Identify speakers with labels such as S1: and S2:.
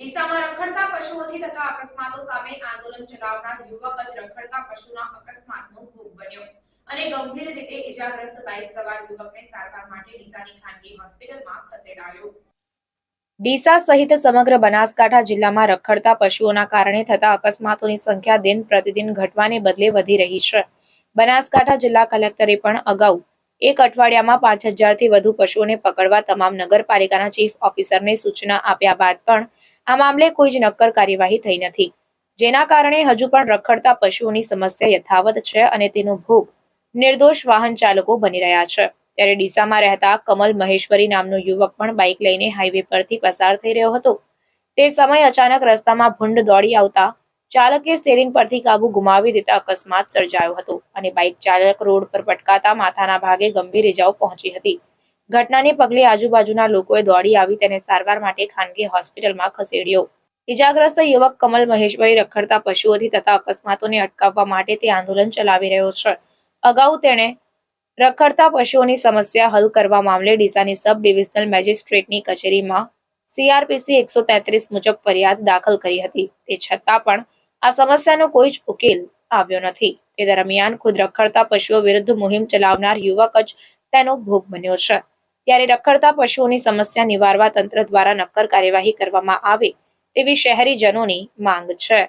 S1: ડીસામાં રખડતા પશુઓથી થતા અકસ્માતો સામે આંદોલન ચલાવનાર યુવક જ રખડતા પશુના અકસ્માતનો ભોગ બન્યો અને ગંભીર રીતે ઇજાગ્રસ્ત બાઇક સવાર યુવકને સારવાર માટે ડીસાની ખાનગી હોસ્પિટલમાં ખસેડાયો. ડીસા સહિત સમગ્ર બનાસકાંઠા જિલ્લામાં રખડતા પશુઓના કારણે થતા અકસ્માતોની સંખ્યા દિન પ્રતિદિન ઘટવાને બદલે વધી રહી છે. બનાસકાંઠા જિલ્લા કલેક્ટરે પણ અગાઉ એક અઠવાડિયામાં પાંચ હજારથી વધુ પશુઓને પકડવા તમામ નગરપાલિકાના ચીફ ઓફિસરને સૂચના આપ્યા બાદ પણ આ મામલે કોઈ જ નક્કર કાર્યવાહી થઈ નથી. જેના કારણે હજુ પણ રખડતા પશુઓની સમસ્યા યથાવત છે અને તેનો ભોગ નિર્દોષ વાહન ચાલકો બની રહ્યા છે. ત્યારે ડીસામાં રહેતા કમલ મહેશ્વરી નામનો યુવક પણ બાઇક લઈને હાઈવે પરથી પસાર થઈ રહ્યો હતો. તે સમયે અચાનક રસ્તામાં ભૂંડ દોડી આવતા ચાલકે સ્ટેરિંગ પરથી કાબુ ગુમાવી દેતા અકસ્માત સર્જાયો હતો અને બાઇક ચાલક રોડ પર પટકાતા માથાના ભાગે ગંભીર ઇજાઓ પહોંચી હતી. ઘટનાને પગલે આજુબાજુના લોકોએ દોડી આવી તેને સારવાર માટે ખાનગી હોસ્પિટલમાં ખસેડ્યો. ઇજાગ્રસ્ત યુવક કમલ મહેશ્વરી રખડતા પશુઓથી તથા અકસ્માતોને અટકાવવા માટે તે આંદોલન ચલાવી રહ્યો છે. અગાઉ તેણે રખડતા પશુઓની સમસ્યા હલ કરવા મામલે ડીસાની સબ ડિવિઝનલ મેજિસ્ટ્રેટની કચેરીમાં સીઆરપીસી એકસો તેત્રીસ મુજબ ફરિયાદ દાખલ કરી હતી. તે છતાં પણ આ સમસ્યાનો કોઈ જ ઉકેલ આવ્યો નથી. તે દરમિયાન ખુદ રખડતા પશુઓ વિરુદ્ધ મુહિમ ચલાવનાર યુવક જ તેનો ભોગ બન્યો છે. ત્યારે રખડતા પશુઓની સમસ્યા નિવારવા તંત્ર દ્વારા નક્કર કાર્યવાહી કરવામાં આવે તેવી શહેરીજનોની માંગ છે.